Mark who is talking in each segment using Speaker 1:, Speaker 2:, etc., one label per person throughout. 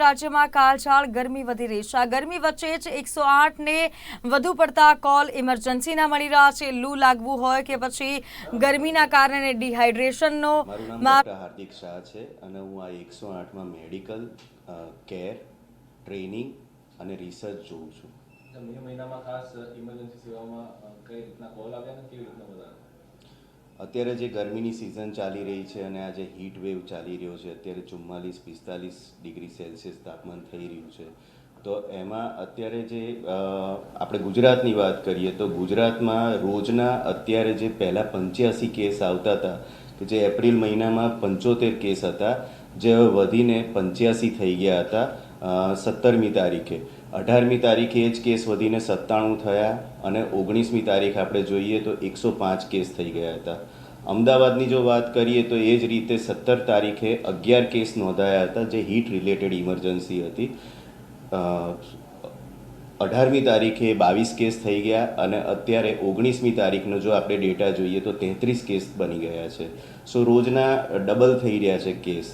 Speaker 1: રાજ્યમાં કાળઝાળ ગરમી વધી રહી છે. આ ગરમી વચ્ચે જ એકસો આઠને વધુ પડતા કોલ ઇમરજન્સીના મળી રહ્યા છે. લૂ લાગવું હોય કે પછી ગરમીના કારણે ડિહાઇડ્રેશનનો
Speaker 2: હાર્દિક શાહ છે અને હું આ એકસો આઠમાં મેડિકલ કેર ટ્રેનિંગ અને રિસર્ચ જોઉં છું.
Speaker 3: મે મહિનામાં ખાસ ઇમરજન્સી સેવામાં કઈ રીતના કોલ આવ્યા ને કેવી રીતના બધા
Speaker 2: અત્યારે જે ગરમીની સિઝન ચાલી રહી છે અને આ જે હીટ વેવ ચાલી રહ્યો છે, અત્યારે ચુમ્માલીસ, પિસ્તાલીસ ડિગ્રી સેલ્સિયસ તાપમાન થઈ રહ્યું છે. તો એમાં અત્યારે જે આપણે ગુજરાતની વાત કરીએ તો ગુજરાતમાં રોજના અત્યારે જે પહેલાં પંચ્યાસી કેસ આવતા હતા, કે જે એપ્રિલ મહિનામાં પંચોતેર કેસ હતા, જે વધીને પંચ્યાસી થઈ ગયા હતા સત્તરમી તારીખે. અઢારમી તારીખે જ કેસ વધીને સત્તાણું થયા અને ઓગણીસમી તારીખ આપણે જોઈએ તો એકસો પાંચ કેસ થઈ ગયા હતા. અમદાવાદની જો વાત કરીએ તો એ જ રીતે સત્તર તારીખે અગિયાર કેસ નોંધાયા હતા જે હીટ રિલેટેડ ઇમરજન્સી હતી. અઢારમી તારીખે બાવીસ કેસ થઈ ગયા અને અત્યારે ઓગણીસમી તારીખનો જો આપણે ડેટા જોઈએ તો તેત્રીસ કેસ બની ગયા છે. સો રોજના ડબલ થઈ રહ્યા છે કેસ.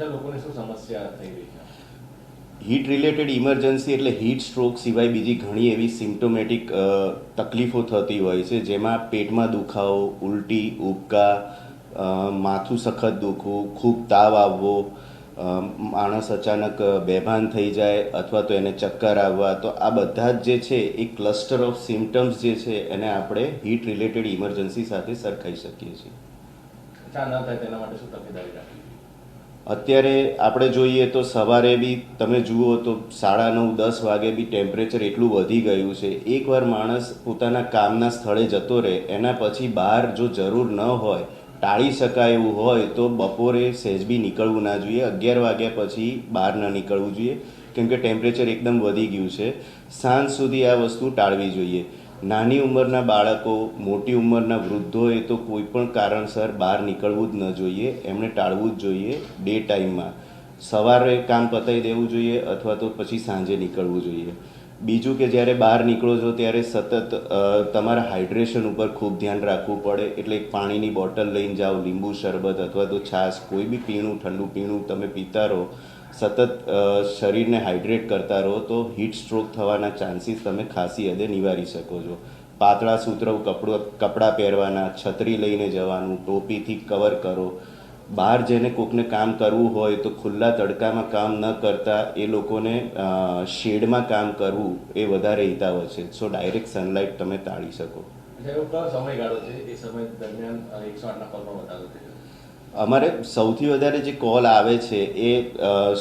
Speaker 3: લોકોને શું સમસ્યા થઈ રહી છે?
Speaker 2: હીટ રિલેટેડ ઇમરજન્સી એટલે હીટ સ્ટ્રોક સિવાય બીજી ઘણી એવી સિમ્ટોમેટિક તકલીફો થતી હોય છે. જેમાં પેટમાં દુખાવો, ઉલટી, ઉબકા માથું સખત દુખવું, ખૂબ તાવ આવવો માણસ અચાનક બેભાન થઈ જાય અથવા તો એને ચક્કર આવવા. તો આ બધા જ જે છે એ ક્લસ્ટર ઓફ સિમ્ટમ્સ જે છે એને આપણે હીટ રિલેટેડ ઇમરજન્સી સાથે સરખાઈ શકીએ છીએ.
Speaker 3: ન થાય તેના માટે શું તકેદારી રાખવી?
Speaker 2: અત્યારે આપણે જોઈએ તો સવારે બી તમે જુઓ તો સાડા નવ, દસ વાગે બી ટેમ્પરેચર એટલું વધી ગયું છે. એકવાર માણસ પોતાના કામના સ્થળે જતો રહે, એના પછી બહાર જો જરૂર ન હોય, ટાળી શકાય એવું હોય, તો બપોરે સહેજ બી નીકળવું ના જોઈએ. અગિયાર વાગ્યા પછી બહાર ન નીકળવું જોઈએ, કેમ કે ટેમ્પરેચર એકદમ વધી ગયું છે. સાંજ સુધી આ વસ્તુ ટાળવી જોઈએ. નાની ઉંમરના બાળકો, મોટી ઉંમરના વૃદ્ધોએ તો કોઈ પણ કારણસર બહાર નીકળવું જ ન જોઈએ. એમણે ટાળવું જ જોઈએ ડે ટાઈમમાં. સવારે કામ પતાવી દેવું જોઈએ અથવા તો પછી સાંજે નીકળવું જોઈએ. બીજું કે જ્યારે બહાર નીકળો છો ત્યારે સતત તમારા હાઇડ્રેશન ઉપર ખૂબ ધ્યાન રાખવું પડે. એટલે એક પાણીની બોટલ લઈને જાઓ, લીંબુ શરબત અથવા તો છાશ, કોઈ બી પીણું, ઠંડુ પીણું તમે પીતા રહો સતત શરીરને હાઇડ્રેટ કરતા રહો તો હીટ સ્ટ્રોક થવાના ચાન્સીસ તમે ખાસી હદે નિવારી શકો છો. પાતળા સૂતરવ કપડું, કપડાં પહેરવાના, છત્રી લઈને જવાનું, ટોપીથી કવર કરો. બહાર જઈને કોકને કામ કરવું હોય તો ખુલ્લા તડકામાં કામ ન કરતા એ લોકોને શેડમાં કામ કરવું એ વધારે હિતાવ છે. સો ડાયરેક્ટ સનલાઇટ તમે ટાળી શકો.
Speaker 3: સમયગાળો છે? એ સમય દરમિયાન એકસો આઠના કોલમાં વધારો જશે
Speaker 2: અમારે સૌથી વધારે જે કોલ આવે છે એ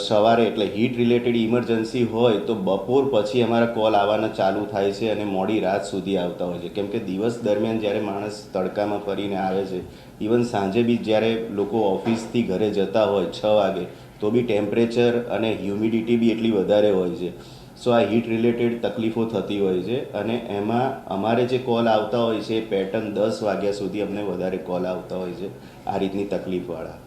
Speaker 2: સવારે એટલે હીટ રિલેટેડ ઇમરજન્સી હોય તો બપોર પછી અમારા કોલ આવવાના ચાલુ થાય છે અને મોડી રાત સુધી આવતા હોય છે. કેમ કે દિવસ દરમિયાન જ્યારે માણસ તડકામાં ફરીને આવે છે ઇવન સાંજે બી જ્યારે લોકો ઓફિસથી ઘરે જતા હોય છ વાગે, તો બી ટેમ્પરેચર અને હ્યુમિડિટી બી એટલી વધારે હોય છે. સો આ હીટ રિલેટેડ તકલીફો થતી હોય છે અને એમાં અમારે જે કોલ આવતા હોય છે પેટર્ન દસ વાગ્યા સુધી અમને વધારે કોલ આવતા હોય છે આ રીતની તકલીફવાળા.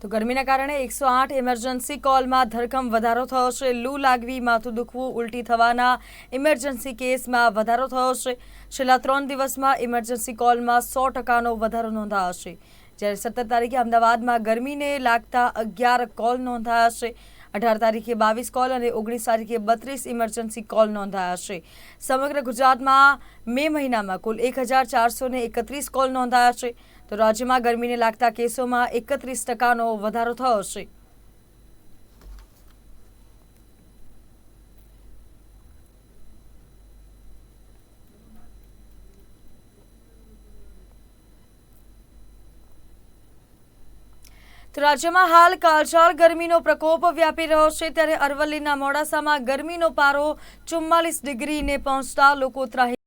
Speaker 1: તો ગરમીના કારણે એકસો આઠ ઇમરજન્સી કોલમાં ધરખમ વધારો થયો છે. લૂ લાગવી, માથું દુખવું, ઉલટી થવાના ઇમરજન્સી કેસમાં વધારો થયો છે. છેલ્લા ત્રણ દિવસમાં ઇમરજન્સી કોલમાં સો ટકાનો વધારો નોંધાયો છે. જ્યારે સત્તર તારીખે અમદાવાદમાં ગરમીને લાગતા અગિયાર કોલ નોંધાયા છે. અઢાર તારીખે બાવીસ કોલ અને ઓગણીસ તારીખે બત્રીસ ઇમરજન્સી કોલ નોંધાયા છે. સમગ્ર ગુજરાતમાં મે મહિનામાં કુલ એક હજાર ચારસો એકત્રીસ કોલ નોંધાયા છે. તો રાજ્યમાં ગરમીને લાગતા કેસોમાં એકત્રીસ ટકાનો વધારો થયો છે. રાજ્યમાં હાલ કાળઝાળ ગરમીનો પ્રકોપ વ્યાપી રહ્યો છે. ત્યારે અરવલ્લીના મોડાસામાં ગરમીનો પારો ચુમ્માલીસ ડિગ્રીને પહોંચતા લોકો ત્રાહી